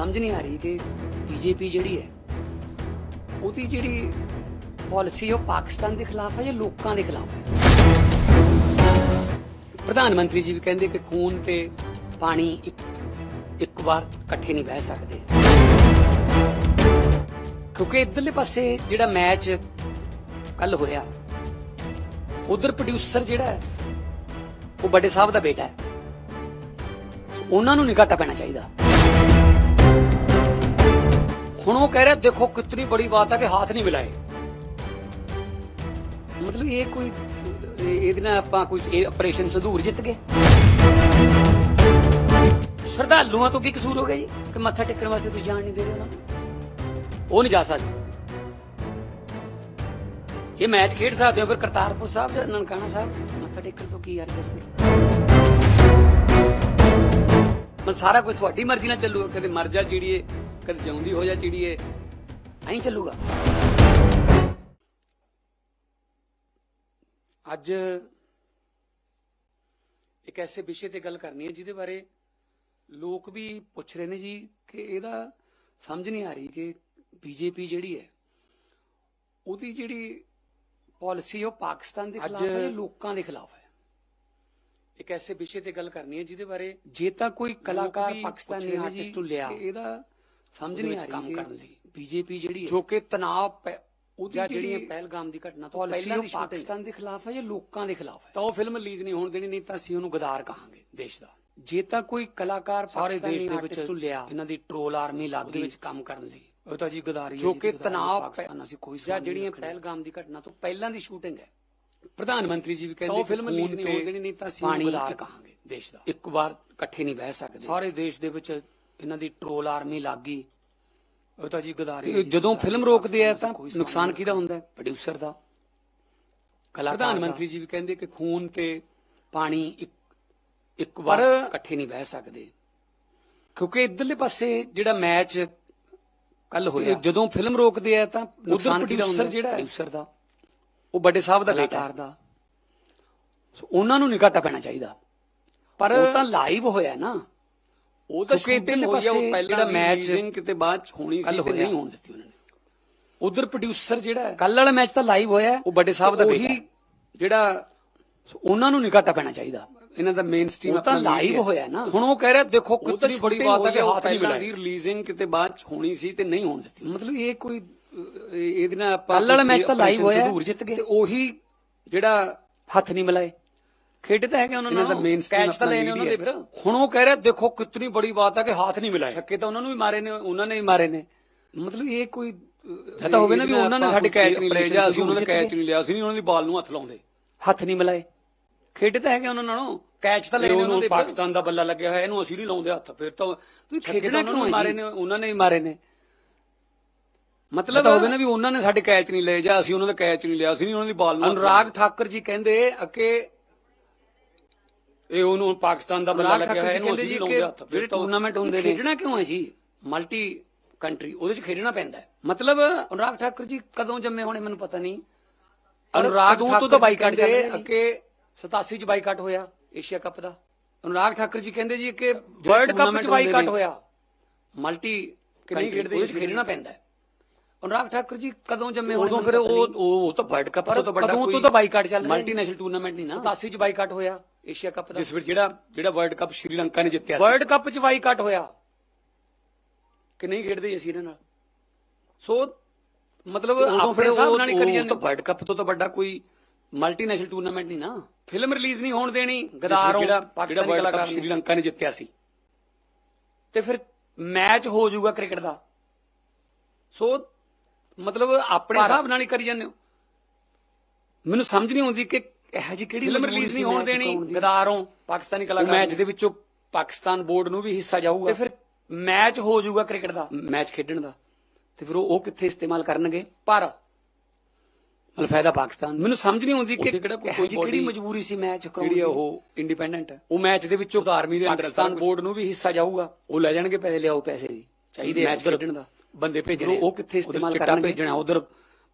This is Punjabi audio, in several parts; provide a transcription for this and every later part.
ਸਮਝ ਨਹੀਂ ਆ ਰਹੀ ਕਿ ਬੀਜੇਪੀ ਜਿਹੜੀ ਹੈ, ਉਹਦੀ ਜਿਹੜੀ ਪਾਲਿਸੀ ਉਹ ਪਾਕਿਸਤਾਨ ਦੇ ਖਿਲਾਫ ਹੈ ਜਾਂ ਲੋਕਾਂ ਦੇ ਖਿਲਾਫ ਹੈ? ਪ੍ਰਧਾਨ ਮੰਤਰੀ ਜੀ ਵੀ ਕਹਿੰਦੇ ਕਿ ਖੂਨ ਤੇ ਪਾਣੀ ਇੱਕ ਇੱਕ ਵਾਰ ਇਕੱਠੇ ਨਹੀਂ ਬਹਿ ਸਕਦੇ। ਕਿਉਂਕਿ ਇਧਰਲੇ ਪਾਸੇ ਜਿਹੜਾ ਮੈਚ ਕੱਲ ਹੋਇਆ, ਉਧਰ ਪ੍ਰੋਡਿਊਸਰ ਜਿਹੜਾ ਉਹ ਵੱਡੇ ਸਾਹਿਬ ਦਾ ਬੇਟਾ ਹੈ। ਉਹਨਾਂ ਨੂੰ ਨਹੀਂ ਘਾਟਾ ਪੈਣਾ ਚਾਹੀਦਾ। ਹੁਣ ਉਹ ਕਹਿ ਰਿਹਾ, ਦੇਖੋ ਕਿਤਨੀ ਬੜੀ ਬਾਤ ਹੈ ਕਿ ਹੱਥ ਨਹੀਂ ਮਿਲਾਏ। ਮਤਲਬ ਇਹ ਕੋਈ ਇਹ- ਇਹਦੇ ਨਾਲ ਆਪਾਂ ਕੋਈ ਆਪਰੇਸ਼ਨ ਸੰਧੂਰ ਜਿੱਤ ਗਏ। ਸ਼ਰਧਾਲੂਆਂ ਤੋਂ ਕੀ ਕਸੂਰ ਹੋ ਗਿਆ ਜੀ? ਕਿ ਮੱਥਾ ਟੇਕਣ ਵਾਸਤੇ ਤੁਸੀਂ ਜਾਣ ਨਹੀਂ ਦੇ ਰਹੇ ਉਹਨਾਂ ਨੂੰ? ਉਹ ਨਹੀਂ ਜਾ ਸਕਦੇ। ਜੇ ਮੈਚ ਖੇਡ ਸਕਦੇ ਹੋ, ਫਿਰ ਕਰਤਾਰਪੁਰ ਸਾਹਿਬ ਜਾਂ ਨਨਕਾਣਾ ਸਾਹਿਬ, ਮੱਥਾ ਟੇਕਣ ਤੋਂ ਕੀ ਹਰਜ ਹੈ ਫਿਰ ਸਾਰਾ ਕੁਝ ਤੁਹਾਡੀ ਮਰਜ਼ੀ ਨਾਲ ਚੱਲੂਗਾ, ਕਦੇ ਮਰ ਜਾ ਚਿੜੀਏ ਕਦੇ ਜਿਉਂਦੀ ਹੋ ਜਾ ਚਿੜੀਏ ਐਂ ਚੱਲੂਗਾ। ਅੱਜ ਇੱਕ ਐਸੇ ਵਿਸ਼ੇ ਤੇ ਗੱਲ ਕਰਨੀ ਹੈ ਜਿਹਦੇ ਬਾਰੇ ਲੋਕ ਵੀ ਪੁੱਛ ਰਹੇ ਨੇ ਜੀ ਕਿ ਇਹਦਾ ਸਮਝ ਨਹੀਂ ਆ ਰਹੀ ਕਿ ਬੀਜੇਪੀ ਜਿਹੜੀ ਹੈ ਉਹਦੀ ਜਿਹੜੀ ਪਾਲਿਸੀ ਉਹ ਪਾਕਿਸਤਾਨ ਦੇ ਖਿਲਾਫ ਹੈ ਲੋਕਾਂ ਦੇ ਖਿਲਾਫ ਹੈ? ਇੱਕ ਐਸੇ ਵਿਸ਼ੇ ਤੇ ਗੱਲ ਕਰਨੀ ਹੈ ਜਿਹਦੇ ਬਾਰੇ ਜੇ ਤਾਂ ਕੋਈ ਕਲਾਕਾਰ ਪਾਕਿਸਤਾਨੀ ਆਰਟਿਸਟ ਨੂੰ ਲਿਆ। ਇਹਦਾ ਸਮਝ ਨਹੀਂ ਆ ਰਹੀ ਕੰਮ ਕਰਨ ਲਈ। ਬੀਜੇਪੀ ਜਿਹੜੀ ਹੈ। ਜੋ ਕਿ ਤਣਾਅ ਉਹਦੀ ਜਿਹੜੀਆਂ ਪਹਿਲਗਾਮ ਦੀ ਘਟਨਾ ਤੋਂ ਪਹਿਲਾਂ ਦੀ ਪਾਕਿਸਤਾਨ ਦੇ ਖਿਲਾਫ ਹੈ ਜਾਂ ਲੋਕਾਂ ਦੇ ਖਿਲਾਫ ਹੈ? ਤਾਂ ਉਹ ਫਿਲਮ ਰਿਲੀਜ਼ ਨਹੀਂ ਹੋਣ ਦੇਣੀ ਨਹੀਂ ਤਾਂ ਅਸੀਂ ਉਹਨੂੰ ਗਦਾਰ ਕਹਾਂਗੇ ਦੇਸ਼ ਦਾ। ਜੇ ਤਾਂ ਕੋਈ ਕਲਾਕਾਰ ਸਾਰੇ ਦੇਸ਼ ਦੇ ਵਿੱਚ ਨੂੰ ਲਿਆ ਇਹਨਾਂ ਦੀ ਟ੍ਰੋਲ ਆਰਮੀ ਲੱਗ ਗਈ। ਵਿੱਚ ਕੰਮ ਕਰਨ ਲਈ। ਉਹ ਤਾਂ ਜੀ ਗਦਾਰੀ ਹੈ ਜੋ ਕਿ ਤਣਾਅ ਪਾਕਿਸਤਾਨ ਅਸੀਂ ਕੋਈ ਜਾਂ ਜਿਹੜੀਆਂ। ਪਹਿਲਗਾਮ ਦੀ ਘਟਨਾ ਤੋਂ ਪਹਿਲਾਂ ਦੀ ਸ਼ੂਟਿੰਗ ਹੈ। ਪ੍ਰਧਾਨ ਮੰਤਰੀ ਜੀ ਵੀ ਕਹਿੰਦੇ ਤਾਂ ਉਹ ਫਿਲਮ ਰਿਲੀਜ਼ ਨਹੀਂ ਤੇ ਹੋਣ ਦੇਣੀ ਨਹੀਂ ਤਾਂ ਅਸੀਂ ਉਹਨੂੰ ਗਦਾਰ ਕਹਾਂਗੇ ਦੇਸ਼ ਦਾ। ਇੱਕ ਵਾਰ ਇਕੱਠੇ ਨਹੀਂ ਬਹਿ ਸਕਦੇ। ਸਾਰੇ ਦੇਸ਼ ਦੇ ਵਿੱਚ ਇਹਨਾਂ ਦੀ ਟ੍ਰੋਲ ਆਰਮੀ ਲੱਗ ਗਈ। ਉਹ ਤਾਂ ਜੀ ਗਦਾਰੀ ਜਦੋਂ ਫਿਲਮ ਰੋਕਦੇ ਆ ਤਾਂ ਨੁਕਸਾਨ ਕਿਹਦਾ ਹੁੰਦਾ ਹੈ? ਪ੍ਰੋਡਿਊਸਰ ਦਾ। ਕਲਾਕਾਰ ਪ੍ਰਧਾਨ। ਮੰਤਰੀ ਜੀ ਵੀ ਕਹਿੰਦੇ ਕਿ ਖੂਨ ਤੇ ਪਾਣੀ ਇੱਕ ਇੱਕ ਵਾਰ ਇਕੱਠੇ ਨਹੀਂ ਬਹਿ ਸਕਦੇ। ਕਿਉਂਕਿ ਇਧਰਲੇ ਪਾਸੇ ਜਿਹੜਾ ਮੈਚ ਕੱਲ ਹੋਇਆ ਜਦੋਂ ਫਿਲਮ ਰੋਕਦੇ ਆ ਤਾਂ ਨੁਕਸਾਨ ਕਿਹਦਾ ਹੁੰਦਾ ਜਿਹੜਾ ਪ੍ਰੋਡਿਊਸਰ ਦਾ। ਉਹ ਵੱਡੇ ਸਾਹਿਬ ਦਾ ਕਲਾਕਾਰ। ਦਾ। ਉਹਨਾਂ ਨੂੰ ਨਹੀਂ ਘਾਟਾ ਪੈਣਾ ਚਾਹੀਦਾ। ਪਰ ਉਹ ਤਾਂ ਲਾਈਵ ਹੋਇਆ ਨਾ। ਉਹ ਤਾਂ ਸ਼ੂਟਿੰਗ ਹੋਈ ਆ ਉਹ ਪਹਿਲਾਂ ਮੈਚ ਕਿਤੇ ਬਾਅਦ 'ਚ ਹੋਣੀ ਕੱਲ ਸੀ ਤੇ। ਨਹੀਂ ਹੋਣ ਦਿੱਤੀ ਉਹਨਾਂ ਨੇ। ਉਧਰ ਪ੍ਰੋਡਿਊਸਰ ਜਿਹੜਾ ਹੈ ਕੱਲ ਵਾਲਾ ਮੈਚ ਤਾਂ ਲਾਈਵ ਹੋਇਆ। ਉਹ ਵੱਡੇ ਸਾਹਿਬ ਦਾ ਉਹੀ। ਜਿਹੜਾ ਉਹਨਾਂ ਨੂੰ ਨਹੀਂ ਘਾਟਾ ਪੈਣਾ ਚਾਹੀਦਾ। ਇਹਨਾਂ ਦਾ ਮੇਨ ਸਟ੍ਰੀਮ ਤਾਂ ਲਾਈਵ ਹੋਇਆ ਨਾ। ਹੁਣ ਉਹ ਕਹਿ ਰਿਹਾ ਦੇਖੋ ਕਿਤਨੀ ਬੜੀ ਬਾਤ ਹੈ ਕਿ ਹੱਥ ਨਹੀਂ ਮਿਲਾਈ। ਰਿਲੀਜ਼ਿੰਗ ਕਿਤੇ ਬਾਅਦ 'ਚ ਹੋਣੀ ਸੀ ਤੇ ਨਹੀਂ ਹੋਣ ਦਿੱਤੀ। ਮਤਲਬ ਇਹ ਕੋਈ ਇਹਦੇ ਨਾਲ ਕੱਲ੍ਹ ਵਾਲਾ ਮੈਚ ਤਾਂ operation ਹੋਇਆ। ਸੰਧੂਰ ਜਿੱਤ ਗਏ। ਤੇ ਉਹੀ ਜਿਹੜਾ ਹੱਥ ਨਹੀਂ ਮਿਲਾਏ। ਖੇਡ ਤਾਂ ਹੈਗੇ ਉਹਨਾਂ ਇਹਨਾਂ ਨਾਲ। ਦਾ ਕੈਚ ਤਾਂ ਲੈਣੇ ਉਹਨਾਂ ਦੇ ਫਿਰ ਹੁਣ ਉਹ ਕਹਿ ਰਿਹਾ ਦੇਖੋ ਕਿਤਨੀ ਬੜੀ ਬਾਤ ਹੈ ਕਿ ਹੱਥ ਨਹੀਂ ਮਿਲਾਏ। ਛੱਕੇ ਤਾਂ ਉਹਨਾਂ ਨੂੰ ਵੀ ਮਾਰੇ ਨੇ ਉਹਨਾਂ ਨੇ ਵੀ ਮਾਰੇ ਨੇ। ਮਤਲਬ ਇਹ ਕੋਈ ਤਾਂ ਹੋਵੇ ਨਾ ਵੀ ਉਹਨਾਂ ਨੇ ਸਾਡੇ ਕੈਚ ਨਹੀਂ ਲਏ ਜਾਂ ਅਸੀਂ ਉਹਨਾਂ ਦਾ ਕੈਚ। ਨਹੀਂ ਲਿਆ ਅਸੀਂ ਨਹੀਂ ਉਹਨਾਂ ਦੀ ਬਾਲ ਨੂੰ ਹੱਥ ਲਾਉਂਦੇ। ਹੱਥ ਨਹੀਂ ਮਿਲਾਏ। ਖੇਡ ਤਾਂ ਹੈਗੇ ਉਹਨਾਂ ਨਾਲੋਂ। ਕੈਚ ਤਾਂ ਲੈਣੇ ਉਹਨਾਂ ਦੇ। ਪਾਕਿਸਤਾਨ ਦਾ ਬੱਲਾ ਲੱਗਿਆ ਹੋਇਆ ਇਹਨੂੰ ਅਸੀਂ ਨਹੀਂ ਲਾਉਂਦੇ ਹੱਥ। ਫਿਰ ਤਾਂ ਤੁਸੀਂ ਖੇਡਣਾ ਕਿਉਂ ਹੈ? ਮਾਰੇ ਨੇ? ਉਹਨਾਂ ਨੇ ਹੀ ਮਾਰੇ ਨੇ। ਮਤਲਬ ਹੋਵੇ ਨਾ ਵੀ ਉਹਨਾਂ ਨੇ ਸਾਡੇ ਕੈਚ ਨਹੀਂ ਲਏ ਜਾਂ ਅਸੀਂ ਉਹਨਾਂ ਦਾ ਕੈਚ ਨਹੀਂ ਲਿਆ ਅਸੀਂ ਨਹੀਂ ਉਹਨਾਂ ਦੀ ਬਾਲ ਨੂੰ ਅਨੁਰਾਗ ਠਾਕਰ ਜੀ ਕਹਿੰਦੇ ਕਿ ਇਹ ਉਹਨੂੰ ਪਾਕਿਸਤਾਨ ਦਾ ਅਨੁਰਾਗ ਲੱਗਿਆ ਜੀ ਇਹਨੂੰ ਅਸੀਂ ਲਾਉਂਦੇ ਹੱਥ ਜਿਹੜੇ ਟੂਰਨਾਮੈਂਟ ਹੁੰਦੇ ਨੇ ਖੇਡਣਾ ਕਿਉਂ ਹੈ ਜੀ ਮਲਟੀ ਕੰਟਰੀ ਉਹਦੇ ਚ ਖੇਡਣਾ ਪੈਂਦਾ ਹੈ। ਮਤਲਬ ਅਨੁਰਾਗ ਠਾਕਰ ਜੀ ਕਦੋਂ ਜੰਮੇ ਹੋਣੇ ਮੈਨੂੰ ਪਤਾ ਨਹੀਂ ਅਨੁਰਾਗ ਤੋਂ ਤਾਂ ਬਾਈਕਾਟ ਜੀ। ਕਿ 87 ਚ ਬਾਈਕਾਟ ਹੋਇਆ ਏਸ਼ੀਆ ਕੱਪ ਦਾ ਅਨੁਰਾਗ ਠਾਕਰ ਜੀ ਕਹਿੰਦੇ ਜੀ ਕਿ ਵਰਲਡ ਕੱਪ ਚ ਬਾਈਕਾਟ ਹੋਇਆ ਮਲਟੀ ਕਿ ਨਹੀਂ country, ਖੇਡਦੇ ਉਹਦੇ ਚ। ਖੇਡਣਾ ਪੈਂਦਾ ਹੈ। ਅਨੁਰਾਗ ਠਾਕਰ ਜੀ ਕਦੋਂ ਜੰਮੇ ਹੋਣੇ ਉਦੋਂ ਫਿਰ ਉਹ। ਉਹ ਤਾਂ ਵਰਲਡ ਕੱਪ ਤੋਂ ਤਾਂ ਵੱਡਾ ਕੋਈ ਤੋਂ ਤਾਂ ਬਾਈਕਾਟ ਚੱਲ ਰਿਹਾ ਮਲਟੀਨੈਸ਼ਨਲ ਟੂਰਨਾਮੈਂਟ ਨਹੀਂ ਨਾ। 87 ਚ ਬਾਈਕਾਟ ਹੋਇਆ ਏਸ਼ੀਆ ਕੱਪ ਦਾ। ਜਿਸ ਵਿੱਚ ਜਿਹੜਾ ਜਿਹੜਾ ਵਰਲਡ ਕੱਪ ਸ਼੍ਰੀਲੰਕਾ ਨੇ ਜਿੱਤਿਆ ਸੀ। ਵਰਲਡ ਕੱਪ ਚ ਬਾਈਕਾਟ ਹੋਇਆ। ਕਿ ਨਹੀਂ ਖੇਡਦੇ ਅਸੀਂ ਇਹਨਾਂ ਨਾਲ? ਸੋ ਮਤਲਬ ਉਦੋਂ ਆਪਣੇ ਉਹ ਨਾਲ ਹੀ ਕਰੀ ਜਾਂਦੇ। ਤਾਂ ਵਰਲਡ ਕੱਪ ਤੋਂ ਤਾਂ ਵੱਡਾ ਕੋਈ ਮਲਟੀਨੈਸ਼ਨਲ ਟੂਰਨਾਮੈਂਟ ਨਹੀਂ ਨਾ। ਫਿਲਮ ਰਿਲੀਜ਼ ਨਹੀਂ ਹੋਣ ਦੇਣੀ ਗਦਾਰ ਜਿਹੜਾ ਵਰਲਡ ਕਲਾਕਾਰ ਕੱਪ। ਸ਼੍ਰੀਲੰਕਾ ਨੇ ਜਿੱਤਿਆ ਸੀ। ਤੇ ਫਿਰ ਮੈਚ ਹੋ ਜਾਊਗਾ ਕ੍ਰਿਕਟ ਦਾ। ਸੋ ਮਤਲਬ ਆਪਣੇ ਹਿਸਾਬ ਨਾਲ ਹੀ ਕਰੀ ਜਾਂਦੇ ਹੋ। ਮੈਨੂੰ ਸਮਝ ਨਹੀਂ ਆਉਂਦੀ ਕਿ ਇਹ ਜੀ ਕਿਹੜੀ ਫਿਲਮ ਰਿਲੀਜ਼ ਨਹੀਂ ਹੋਣ ਦੇਣੀ। ਗਦਾਰੋਂ ਪਾਕਿਸਤਾਨੀ ਕਲਾਕਾਰ ਮੈਚ। ਦੇ ਵਿੱਚੋਂ ਪਾਕਿਸਤਾਨ ਬੋਰਡ ਨੂੰ ਵੀ ਹਿੱਸਾ ਜਾਊਗਾ। ਤੇ ਫਿਰ ਮੈਚ ਹੋ ਜਾਊਗਾ ਕ੍ਰਿਕਟ ਦਾ। ਮੈਚ ਖੇਡਣ ਦਾ। ਤੇ ਫਿਰ ਉਹ ਕਿੱਥੇ ਇਸਤੇਮਾਲ ਕਰਨਗੇ? ਪਰ ਅਲਫਾਇਦਾ ਪਾਕਿਸਤਾਨ। ਮੈਨੂੰ ਸਮਝ ਨਹੀਂ ਆਉਂਦੀ ਕਿ ਕਿਹੜਾ ਕੋਈ ਕਿਹੜੀ ਮਜਬੂਰੀ ਸੀ ਮੈਚ ਕਰਾਉਣ ਦੀ? ਉਹ ਇੰਡੀਪੈਂਡੈਂਟ ਹੈ। ਉਹ ਮੈਚ ਦੇ ਵਿੱਚੋਂ ਆਰਮੀ ਦੇ ਪਾਕਿਸਤਾਨ ਬੋਰਡ ਨੂੰ ਵੀ ਹਿੱਸਾ ਜਾਊਗਾ। ਉਹ ਲੈ ਜਾਣਗੇ ਪੈਸੇ ਲਿਆਓ ਪੈਸੇ ਦੀ। ਚਾਹੀਦੇ ਮੈਚ ਖੇਡਣ ਦਾ। ਬੰਦੇ ਭੇਜਣੇ ਉਹ ਕਿੱਥੇ ਇਸਤੇਮਾਲ ਚਿੱਟਾ ਕਰਨਗੇ? ਭੇਜਣਾ ਉਧਰ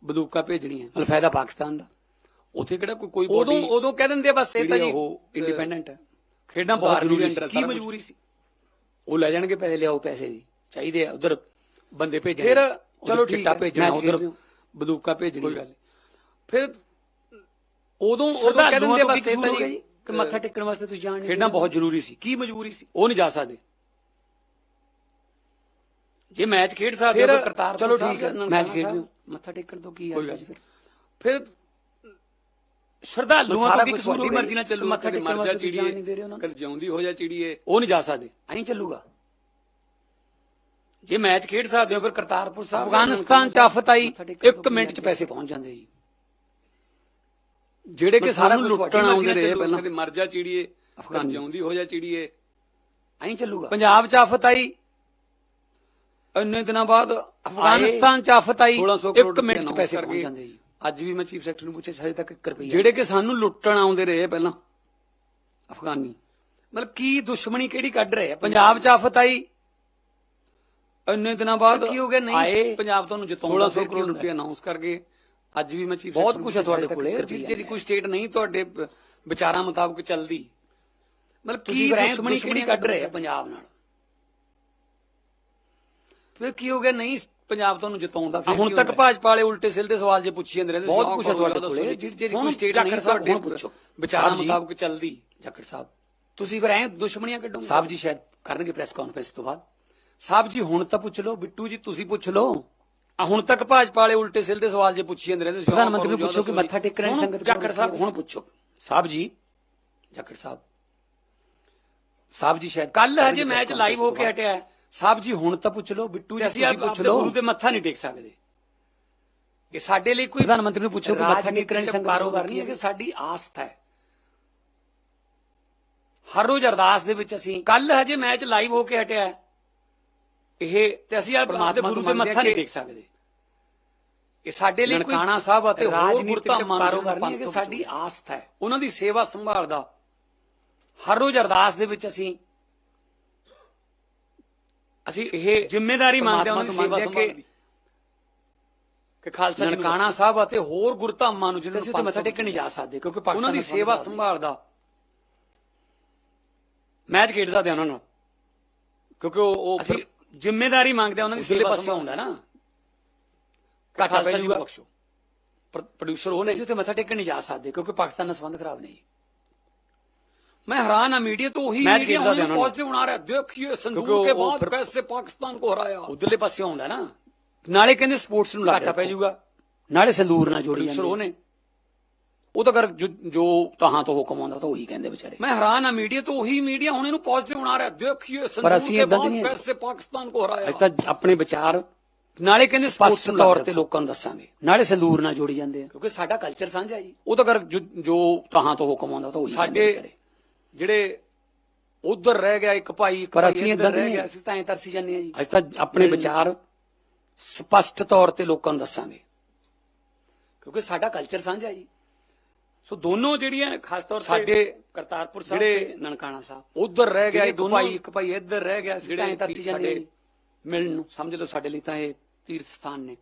ਬੰਦੂਕਾਂ ਭੇਜਣੀਆਂ ਅਲਫਾਇਦਾ ਪਾਕਿਸਤਾਨ ਦਾ ਉੱਥੇ ਕਿਹੜਾ ਕੋਈ ਕੋਈ ਉਦੋਂ ਉਦੋਂ ਕਹਿ ਦਿੰਦੇ ਬਸ ਇਹ ਤਾਂ ਜੀ ਉਹ ਇੰਡੀਪੈਂਡੈਂਟ ਹੈ ਖੇਡਾਂ ਬਹੁਤ ਜ਼ਰੂਰੀ ਸੀ। ਕੀ ਮਜਬੂਰੀ ਸੀ ਉਹ ਲੈ ਜਾਣਗੇ ਪੈਸੇ ਲਿਆਓ ਪੈਸੇ ਦੀ ਚਾਹੀਦੇ ਆ ਉਧਰ ਬੰਦੇ ਭੇਜਣੇ ਫਿਰ ਚਲੋ ਠੀਕ ਹੈ, ਭੇਜਣਾ ਖੇਡ ਉਧਰ। ਬੰਦੂਕਾਂ ਭੇਜਣੀ ਗੱਲ ਫਿਰ ਉਦੋਂ ਉਦੋਂ ਕਹਿ ਦਿੰਦੇ ਬਸ ਇਹ ਤਾਂ ਜੀ? ਕਿ ਮੱਥਾ ਟੇਕਣ ਵਾਸਤੇ ਤੁਸੀਂ ਜਾਣ ਦਿੰਦੇ। ਬਹੁਤ ਜ਼ਰੂਰੀ ਸੀ ਕੀ ਮਜਬੂਰੀ ਸੀ ਉਹ ਨਹੀਂ ਜਾ ਸਕਦੇ ਜੇ ਮੈਚ ਖੇਡ ਸਕਦੇ ਹੋ ਕਰਤਾਰ ਚਲੋ ਠੀਕ ਹੈ, ਮੈਚ ਖੇਡ ਹੋ। ਮੱਥਾ ਟੇਕਣ ਤੋਂ ਕੀ ਕੋਈ ਗੱਲ ਫਿਰ? ਫਿਰ ਸ਼ਰਧਾਲੂਆਂ ਸਾਰਾ ਤੋਂ ਕਸੂਰ ਤੁਹਾਡੀ ਹੋ ਮਰਜ਼ੀ ਨਾਲ ਚੱਲੂ ਮੱਥਾ ਕਦੇ ਟੇਕਣ ਮਰ ਜਾ ਵਾਸਤੇ ਜਾਣ ਨਹੀਂ ਦੇ ਰਹੇ ਚਿੜੀਏ ਉਹਨਾਂ ਨੂੰ। ਕਦੇ ਜਿਉਂਦੀ ਹੋ ਜਾ ਚਿੜੀਏ ਉਹ ਨਹੀਂ ਜਾ ਸਕਦੇ। ਐਂ ਚੱਲੂਗਾ। ਜੇ ਮੈਚ ਖੇਡ ਸਕਦੇ ਹੋ ਫਿਰ ਕਰਤਾਰਪੁਰ ਸਾਹਿਬ ਅਫਗਾਨਿਸਤਾਨ ਚ ਆਫਤ ਆਈ ਮੱਥਾ ਟੇਕਣ ਤੋਂ ਮਿੰਟ ਚ? ਪੈਸੇ ਪਹੁੰਚ ਜਾਂਦੇ ਜੀ। ਜਿਹੜੇ ਕਿ ਸਾਰਾ ਕੁਝ ਲੁੱਟਣ ਆਉਂਦੇ ਰਹੇ ਪਹਿਲਾਂ। ਕਦੇ ਮਰ ਜਾ ਚਿੜੀਏ ਅਫਗਾਨ ਜਿਉਂਦੀ ਹੋ ਜਾ ਚਿੜੀਏ। ਐਂ ਚੱਲੂਗਾ। ਪੰਜਾਬ ਚ ਆਫਤ ਆਈ ਇੰਨੇ ਦਿਨਾਂ ਬਾਅਦ ਅਫਗਾਨਿਸਤਾਨ ਚ ਆਫਤ ਆਈ 1600 ਇੱਕ ਕਰੋੜ ਮਿੰਟ ਚ ਰੁਪਏ ਪੈਸੇ ਪਹੁੰਚ ਜਾਂਦੇ ਜੀ ਅੱਜ ਵੀ ਮੈਂ ਚੀਫ ਸੈਕਟਰੀ ਨੂੰ ਪੁੱਛਿਆ ਹਜੇ ਤੱਕ 1 ਰੁਪਈਆ। ਜਿਹੜੇ ਕਿ ਸਾਨੂੰ ਲੁੱਟਣ ਆਉਂਦੇ ਰਹੇ ਪਹਿਲਾਂ ਅਫਗਾਨੀ। ਮਤਲਬ ਕੀ ਦੁਸ਼ਮਣੀ ਕਿਹੜੀ ਕੱਢ ਰਹੇ ਆ? ਪੰਜਾਬ ਚ ਆਫਤ ਆਈ ਇੰਨੇ ਦਿਨਾਂ ਬਾਅਦ ਕੀ ਹੋ ਗਿਆ? ਨਹੀਂ, ਪੰਜਾਬ ਤੁਹਾਨੂੰ ਜਿਤਾਉਣ 1600 ਕਰੋੜ ਰੁਪਏ ਅਨਾਉਂਸ ਕਰਕੇ ਅੱਜ ਵੀ ਮੈਂ ਚੀਫ ਬਹੁਤ ਕੁਝ ਹੈ ਤੁਹਾਡੇ ਕੋਲੇ। ਜਿਹੜੀ ਕੋਈ ਸਟੇਟ ਨਹੀਂ ਤੁਹਾਡੇ ਵਿਚਾਰਾਂ ਮੁਤਾਬਕ ਚੱਲਦੀ। ਮਤਲਬ ਕੀ ਦੁਸ਼ਮਣੀ ਕਿਹੜੀ ਕੱਢ ਰਹੇ ਆ ਪੰਜਾਬ ਨਾਲ? ਫਿਰ ਕੀ ਹੋ ਗਿਆ? ਨਹੀਂ ਪੰਜਾਬ ਤੁਹਾਨੂੰ ਜਿਤਾਉਂਦਾ ਫਿਰ ਹੁਣ ਤੱਕ? ਭਾਜਪਾ ਵਾਲੇ ਉਲਟੇ ਸਿੱਧੇ ਸਵਾਲ ਜੇ ਪੁੱਛੀ ਜਾਂਦੇ ਰਹਿੰਦੇ ਬਹੁਤ ਕੁਝ ਤੁਹਾਡੇ ਕੋਲੇ। ਜਿਹੜੀ ਕੋਈ ਸਟੇਟ ਨਹੀਂ ਤੁਹਾਡੇ ਪੁੱਛੋ। ਵਿਚਾਰਾਂ ਮੁਤਾਬਕ ਚੱਲਦੀ ਜਾਖੜ ਸਾਹਿਬ। ਤੁਸੀਂ ਫਿਰ ਐਂ ਦੁਸ਼ਮਣੀਆਂ ਕੱਢੋਗੇ? ਸਾਹਿਬ ਜੀ ਸ਼ਾਇਦ ਕਰਨਗੇ ਪ੍ਰੈਸ ਕਾਨਫਰੰਸ ਤੋਂ ਬਾਅਦ। ਸਾਹਿਬ ਜੀ ਹੁਣ ਤਾਂ ਪੁੱਛ ਲਓ। ਬਿੱਟੂ ਜੀ ਤੁਸੀਂ ਪੁੱਛ ਲਓ। ਆ ਹੁਣ ਤੱਕ ਭਾਜਪਾ ਵਾਲੇ ਉਲਟੇ ਸਿੱਧੇ ਸਵਾਲ ਜੇ ਪੁੱਛੀ ਜਾਂਦੇ ਰਹਿੰਦੇ ਸੌ ਪ੍ਰਧਾਨ ਮੰਤਰੀ ਨੂੰ ਪੁੱਛੋ ਕਿ। ਮੱਥਾ ਟੇਕਣ ਹੁਣ ਸੰਗਤ ਜਾਖੜ ਸਾਹਿਬ ਹੁਣ ਪੁੱਛੋ। ਸਾਹਿਬ ਜੀ ਜਾਖੜ ਸਾਹਿਬ। ਸਾਹਿਬ ਜੀ ਸ਼ਾਇਦ ਕੱਲ ਹਜੇ ਮੈਚ ਲਾਈਵ ਹੋ ਕੇ। ਹਟਿਆ ਹੈ। ਸਾਹਿਬ ਜੀ ਹੁਣ ਤਾਂ ਪੁੱਛ ਲਓ ਬਿੱਟੂ ਜੀ ਤੁਸੀਂ ਪੁੱਛ ਲਓ। ਗੁਰੂ ਦੇ ਮੱਥਾ ਨਹੀਂ ਟੇਕ ਸਕਦੇ। ਇਹ ਸਾਡੇ ਲਈ ਕੋਈ ਪ੍ਰਧਾਨ ਮੰਤਰੀ ਨੂੰ ਪੁੱਛੋ ਕਿ ਮੱਥਾ ਟੇਕਣ ਸੰਗਤ ਕਾਰੋਬਾਰ ਨਹੀਂ ਹੈ ਕਿ ਸਾਡੀ ਆਸਥਾ ਹੈ। ਹਰ ਰੋਜ਼ ਅਰਦਾਸ ਦੇ ਵਿੱਚ ਅਸੀਂ ਕੱਲ ਹਜੇ ਮੈਚ ਲਾਈਵ ਹੋ ਕੇ ਹਟਿਆ। ਇਹ ਤੇ ਅਸੀਂ ਆਪਣੇ ਪਰਮਾਤਮਾ ਗੁਰੂ ਦੇ ਮੱਥਾ ਨਹੀਂ ਟੇਕ ਸਕਦੇ। ਇਹ ਸਾਡੇ ਲਈ ਕੋਈ ਨਨਕਾਣਾ ਸਾਹਿਬ ਅਤੇ ਹੋਰ ਨੂੰ ਕਾਰੋਬਾਰ ਨਹੀਂ ਹੈ ਕਿ ਸਾਡੀ ਆਸਥਾ ਹੈ। ਉਹਨਾਂ ਦੀ ਸੇਵਾ ਸੰਭਾਲ ਦਾ ਹਰ ਰੋਜ਼ ਅਰਦਾਸ ਦੇ ਵਿੱਚ ਅਸੀਂ ਅਸੀਂ ਇਹ ਜ਼ਿੰਮੇਵਾਰੀ ਮੰਨਦੇ ਹਾਂ ਉਹਨਾਂ ਦੀ ਸੇਵਾ ਸੰਭਾਲ ਦੀ ਕਿ ਖਾਲਸਾ ਨਨਕਾਣਾ ਨਨਕਾਣਾ ਸਾਹਿਬ ਅਤੇ ਹੋਰ ਗੁਰਧਾਮਾਂ ਨੂੰ ਜਿਹਨਾਂ ਅਸੀਂ ਨੂੰ ਮੱਥਾ ਟੇਕਣ ਨਹੀਂ ਜਾ ਸਕਦੇ ਕਿਉਂਕਿ ਪਾਕਿਸਤਾਨ ਉਹਨਾਂ ਦੀ ਸੇਵਾ ਸੰਬੰਧ ਸੰਭਾਲ ਦਾ ਮੈਚ ਖੇਡ ਸਕਦੇ ਉਹਨਾਂ ਨਾਲ ਕਿਉਂਕਿ ਉਹ ਅਸੀਂ ਜ਼ਿੰਮੇਵਾਰੀ ਮੰਗਦੇ ਹਾਂ ਉਹਨਾਂ ਦੀ ਸੇਵਾ ਪਾਸੇ ਹੁੰਦਾ ਨਾ। ਖਾਲਸਾ ਪੈ ਜੀ ਬਖਸ਼ੋ। ਪ੍ਰੋਡਿਊਸਰ ਉਹ ਨੇ ਅਸੀਂ ਉੱਥੇ ਮੱਥਾ ਟੇਕਣ ਨਹੀਂ ਜਾ ਸਕਦੇ ਕਿਉਂਕਿ ਪਾਕਿਸਤਾਨ ਨਾਲ ਸੰਬੰਧ ਖਰਾਬ ਨੇ मैं हैरान है मीडिया तो वही मैच मीडिया खेल सकते होने हैं ना। पॉजिटिव बना रहा है देखिए संदूक क्योंकि के वो बाद फिर- कैसे पाकिस्तान को हराया ਉਧਰਲੇ ਪਾਸੇ ਹੁੰਦਾ ਨਾ ਨਾਲੇ ਕਹਿੰਦੇ ਸਪੋਰਟਸ ਨੂੰ ਘਾਟਾ ਘਾਟਾ ਪੈ ਪੈ ਜਾਊਗਾ ਨਾਲੇ ਸੰਦੂਰ ਨਾਲ ਜੋੜੀ ਪ੍ਰੋਡਿਊਸਰ ਜਾਂਦੇ ਉਹ ਨੇ ਉਹ ਤਾਂ ਕਰ ਜੋ ਜੋ ਤਹਾਂ ਤੋਂ ਹੁਕਮ ਆਉਂਦਾ ਤਾਂ ਉਹੀ ਕਹਿੰਦੇ ਵਿਚਾਰੇ मैं हैरान है मीडिया तो वही मीडिया होने पॉजिटिव बना रहा है देखिए पर संदूक ਅਸੀਂ के ਏਦਾਂ ਦੇ बाद ਨਹੀਂ ਹੈਗੇ। कैसे पाकिस्तान को हराया ਅਸੀਂ ਤਾਂ ਆਪਣੇ ਵਿਚਾਰ ਨਾਲੇ ਕਹਿੰਦੇ ਸਪੋਰਟਸ ਸਪਸ਼ਟ ਤੌਰ ਤੇ ਲੋਕਾਂ ਨੂੰ ਦੱਸਾਂਗੇ ਨਾਲੇ ਸੰਦੂਰ ਨਾਲ ਜੋੜੀ ਜਾਂਦੇ ਆ ਕਿਉਂਕਿ ਸਾਡਾ ਕਲਚਰ ਸਾਂਝਾ ਜੀ ਉਹ ਤਾਂ ਕਰ ਜੋ ਜੋ ਤਹਾਂ ਤੋਂ ਹੁਕਮ ਆਉਂਦਾ ਤਾਂ ਉਹੀ ਕਹਿੰਦੇ ਸਾਡੇ ਵਿਚਾਰੇ ਜਿਹੜੇ ਉਧਰ ਰਹਿ ਗਿਆ ਇੱਕ ਭਾਈ ਇੱਕ ਪਰ ਭਾਈ ਅਸੀਂ ਇੱਧਰ ਏਦਾਂ ਰਹਿ ਗਿਆ। ਅਸੀਂ ਤਾਂ ਐਂ ਤਰਸੀ ਜਾਂਦੇ ਆ ਜੀ ਅਸੀਂ ਤਾਂ ਆਪਣੇ ਵਿਚਾਰ ਸਪਸ਼ਟ ਤੌਰ ਤੇ ਲੋਕਾਂ ਨੂੰ ਦੱਸਾਂਗੇ ਕਿਉਂਕਿ ਸਾਡਾ ਕਲਚਰ ਸਾਂਝਾ ਜੀ ਸੋ ਦੋਨੋਂ ਜਿਹੜੀਆਂ ਖਾਸ ਤੌਰ ਤੇ ਸਾਡੇ ਕਰਤਾਰਪੁਰ ਸਾਹਿਬ ਜਿਹੜੇ ਤੇ ਨਨਕਾਣਾ ਸਾਹਿਬ ਉਧਰ ਰਹਿ ਗਿਆ ਇੱਕ ਭਾਈ ਇੱਕ ਭਾਈ ਇੱਧਰ ਰਹਿ ਗਿਆ ਜਿਹੜੇ ਐਂ ਤਰਸੀ ਜਾਂਦੇ ਆ ਜੀ। ਮਿਲਣ ਨੂੰ ਸਮਝ ਲਓ ਸਾਡੇ ਲਈ ਤਾਂ ਇਹ ਤੀਰਥ ਸਥਾਨ ਨੇ